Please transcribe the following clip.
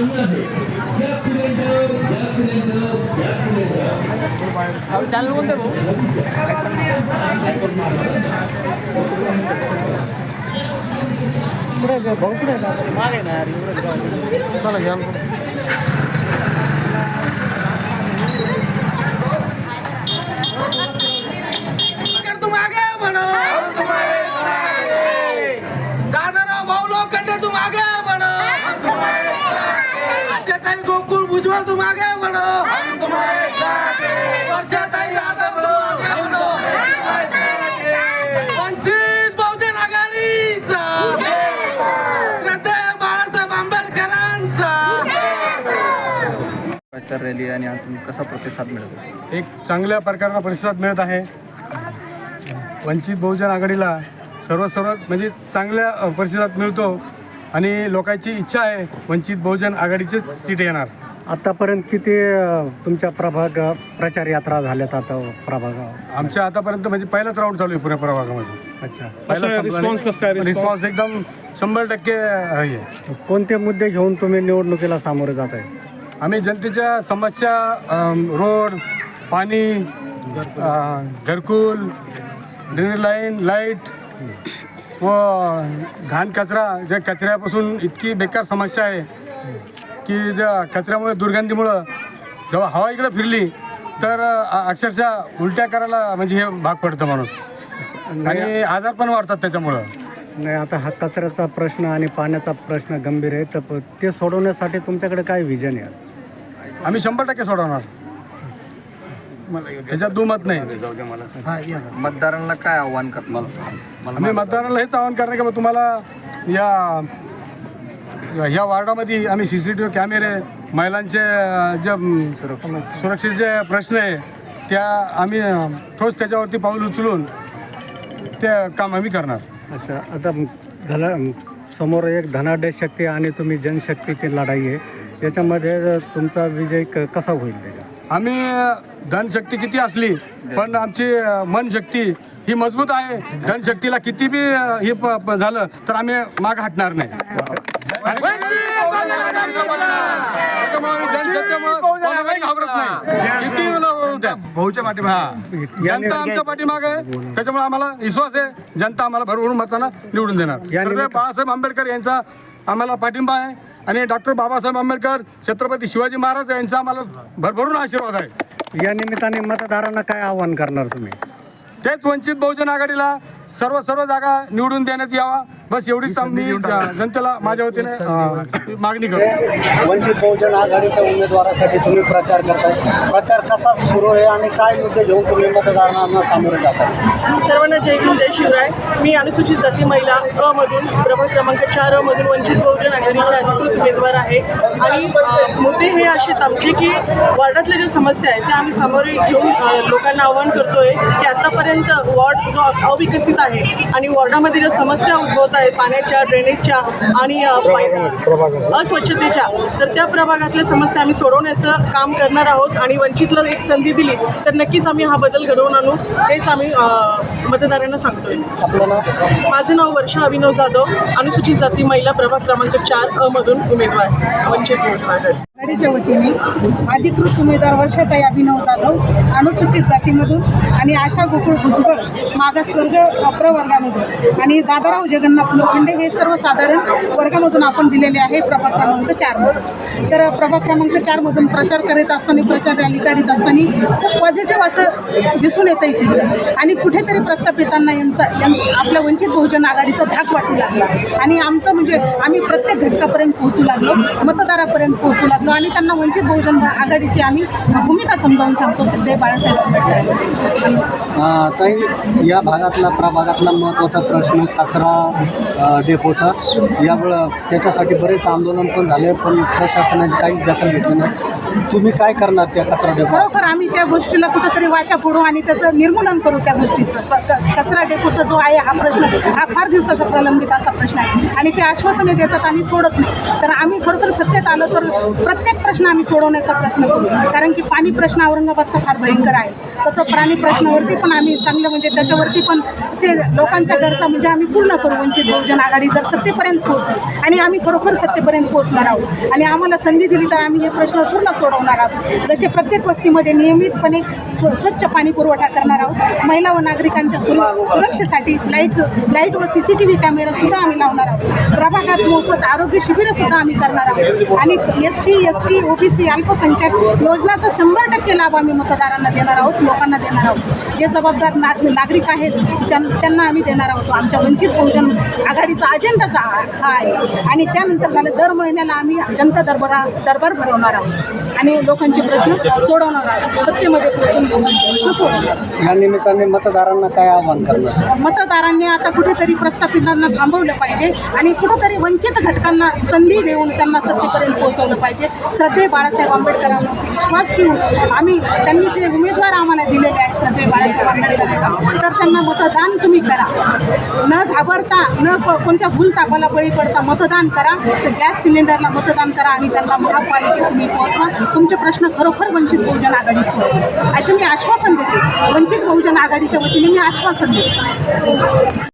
ఉన్నది gas cylinder gas చాలా भुजबळ तुम आगे बढ़ो वर्षाताई यादव तुम आगे बढ़ो वंचित बहुजन आघाडीचा। श्रद्धेय बाळासाहेब आंबेडकरांचा। प्रचार रॅली आणि आतून कसा प्रतिसाद मिळतो एक चांगल्या प्रकारचा प्रतिसाद मिळत आहे. वंचित बहुजन आघाडीला सर्व सर्व म्हणजे चांगल्या प्रतिसाद मिळतो आणि लोकांची इच्छा आहे वंचित बहुजन आघाडीचीच सीट येणार. आतापर्यंत किती अ, तुमच्या प्रभाग प्रचार यात्रा झाल्यात आता प्रभागावर आमच्या आतापर्यंत म्हणजे पहिलाच राऊंड चालू आहे पुणे प्रभागामध्ये. अच्छा. पहिला रिस्पॉन्स कसं काय रिस्पॉन्स एकदम शंभर टक्के आहे. कोणते मुद्दे घेऊन तुम्ही निवडणुकीला सामोरे जात आहे? आम्ही जनतेच्या समस्या अम, रोड पाणी अ, घरकुल ड्रेनेज लाईन लाइट व घाण कचरा ज्या कचऱ्यापासून इतकी बेकार समस्या आहे की ज्या कचऱ्यामुळे दुर्गंधीमुळं जेव्हा हवा इकडे फिरली तर अक्षरशः उलट्या करायला म्हणजे हे भाग पडतं माणूस. आणि आजार पण वाढतात त्याच्यामुळं. नाही आता हा कचऱ्याचा प्रश्न आणि पाण्याचा प्रश्न गंभीर आहे तर प- ते सोडवण्यासाठी तुमच्याकडे काय विजन आहे? आम्ही शंभर टक्के सोडवणार. त्याच्यात दुमत नाही. मतदारांना काय आव्हान करतात आम्ही मतदाराला हेच आवाहन करणार की बा तुम्हाला या ह्या वार्डामध्ये आम्ही सी सी टी व्ही कॅमेरे महिलांचे जे सुरक्षेचे प्रश्न आहे त्या आम्ही ठोस त्याच्यावरती पाऊल उचलून ते काम आम्ही करणार. अच्छा आता धन समोर एक धनाढ्य शक्ती आणि तुम्ही जनशक्तीची लढाई आहे. याच्यामध्ये तुमचा विजय क कसा होईल? त्याच्या आम्ही धनशक्ती किती असली पण आमची मनशक्ती ही मजबूत आहे. धनशक्तीला किती बी हे प- प- झालं तर आम्ही माग हटणार नाही. द्या. हा. जनता आमच्या पाठीमागे. आहे त्याच्यामुळे आम्हाला विश्वास आहे. जनता आम्हाला भरभरून मतानं निवडून देणार. बाळासाहेब आंबेडकर यांचा आम्हाला पाठिंबा आहे. आणि डॉक्टर बाबासाहेब आंबेडकर छत्रपती शिवाजी महाराज यांचा आम्हाला भरभरून आशीर्वाद आहे. या निमित्ताने मतदारांना काय आव्हान करणार तुम्ही? तेच वंचित बहुजन आघाडीला सर्व सर्व जागा निवडून देण्यात यावा. बस एवढीच आम्ही ज- जनतेला माझ्या वतीने मागणी करतो. वंचित बहुजन आघाडीच्या उमेदवारासाठी तुम्ही प्रचार करताय. प्रचार कसा सुरू आहे आणि काय मुद्दे घेऊन तुम्ही मतदारांना सामोरे जाताय? सर्वांना जय हिंद जय शिवराय. मी अनुसूचित जाती महिला अ मधून प्रभाग क्रमांक चार अ मधून वंचित बहुजन आघाडीचे अधिकृत उमेदवार आहे. आणि मुद्दे हे असेच आमचे की वॉर्डातल्या ज्या समस्या आहेत त्या आम्ही सामोरे घेऊन लोकांना आवाहन करतोय की आतापर्यंत वॉर्ड जो अविकसित आहे आणि वॉर्डामध्ये ज्या समस्या आहेत पाण्याच्या ड्रेनेजच्या आणि अस्वच्छतेच्या. तर त्या प्रभागातल्या समस्या आम्ही सोडवण्याचं काम करणार आहोत आणि वंचितला एक संधी दिली तर नक्कीच आम्ही हा बदल घडवून आणू हेच आम्ही मतदारांना सांगतोय. माझं नाव वर्षा अभिनव जाधव अनुसूचित जाती महिला प्रभाग क्रमांक चार अ मधून उमेदवार वंचित आघाडीच्या वतीने अधिकृत उमेदवार वर्षाताई अभिनव जाधव अनुसूचित जातीमधून आणि आशा गोकुळ भुजबळ मागासवर्ग प्रवर्गामधून आणि दादाराव जगन्नाथ लोखंडे हे सर्वसाधारण वर्गामधून आपण दिलेले आहे प्रभाग क्रमांक चारमधून तर प्रभाग क्रमांक चारमधून प्रचार करीत असताना प्रचार रॅली काढत असताना खूप पॉझिटिव्ह असं दिसून येतं आहे चित्र. आणि कुठेतरी प्रस्थापितांना यांचा यांचा आपल्या वंचित बहुजन आघाडीचा धाक वाटू लागला. आणि आमचं म्हणजे आम्ही प्रत्येक घटकापर्यंत पोहोचू लागलो मतदारापर्यंत पोहोचू लागलो. आणि त्यांना वंचित बहुजन आघाडीची आम्ही भूमिका समजावून सांगतो सिद्धे बाळासाहेब आंबेडकर. ताई या भागातला प्रभागातला महत्त्वाचा प्रश्न कचरा डेपोचा. यामुळं त्याच्यासाठी बरेच आंदोलन पण झाले पण प्रशासनाने काहीच दखल घेतली नाही. तुम्ही काय करणार त्या कचरा डेपो खरोखर आम्ही त्या गोष्टीला कुठंतरी वाचा फोडू आणि त्याचं निर्मूलन करू त्या गोष्टीचं. कचरा डेपोचा जो आहे हा प्रश्न हा फार दिवसाचा प्रलंबित असा प्रश्न आहे. आणि ते आश्वासने देतात आणि सोडत नाही. तर आम्ही खरोखर सत्तेत आलो तर प्रत्येक प्रत्येक प्रश्न आम्ही सोडवण्याचा प्रयत्न करू. कारण की पाणी प्रश्न औरंगाबादचा फार भयंकर आहे. तर तो प्राणी प्रश्नावरती पण आम्ही चांगलं म्हणजे त्याच्यावरती पण ते लोकांच्या गरजा म्हणजे आम्ही पूर्ण करू. वंचित बहुजन आघाडी जर सत्तेपर्यंत पोहोचली आणि आम्ही खरोखर सत्तेपर्यंत पोहोचणार आहोत आणि आम्हाला संधी दिली तर आम्ही हे प्रश्न पूर्ण सोडवणार आहोत. जसे प्रत्येक वस्तीमध्ये नियमितपणे स्व स्वच्छ पाणी पुरवठा करणार आहोत. महिला व नागरिकांच्या सुर सुरक्षेसाठी लाइट लाइट व सी सी टी व्ही कॅमेरासुद्धा आम्ही लावणार आहोत. प्रभागात मोफत आरोग्य शिबिरंसुद्धा आम्ही करणार आहोत. आणि S C S T OBC अल्पसंख्याक योजनाचा शंभर टक्के लाभ आम्ही मतदारांना देणार आहोत लोकांना देणार आहोत. जे जबाबदार ना नागरिक आहेत त्यांना आम्ही देणार आहोत. आमच्या वंचित बहुजन आघाडीचा अजेंडाचा हा आहे. आणि त्यानंतर झालं दर महिन्याला आम्ही जनता दरबारा दरबार भरवणार आहोत. आणि लोकांचे प्रश्न सोडवणार आहोत. सत्तेमध्ये प्रश्न सोडवणार. या निमित्ताने मतदारांना काय आव्हान करणार? मतदारांनी आता कुठेतरी प्रस्थापितांना थांबवलं पाहिजे आणि कुठेतरी वंचित घटकांना संधी देऊन त्यांना सत्तेपर्यंत पोहोचवलं पाहिजे. श्रद्धे बाळासाहेब आंबेडकरांवरती विश्वास ठेवून आम्ही त्यांनी जे उमेदवार आम्हाला दिलेले आहेत श्रद्धे बाळासाहेब आंबेडकरांना तर त्यांना मतदान तुम्ही करा. न घाबरता न को- कोणत्या भूलतापाला बळी पडता मतदान करा. तर गॅस सिलेंडरला मतदान करा आणि त्यांना महापालिकेत तुम्ही पोहोचवा. तुमचे प्रश्न खरोखर वंचित बहुजन आघाडी सोडवा. असे मी आश्वासन देते. वंचित बहुजन आघाडीच्या वतीने मी आश्वासन देते.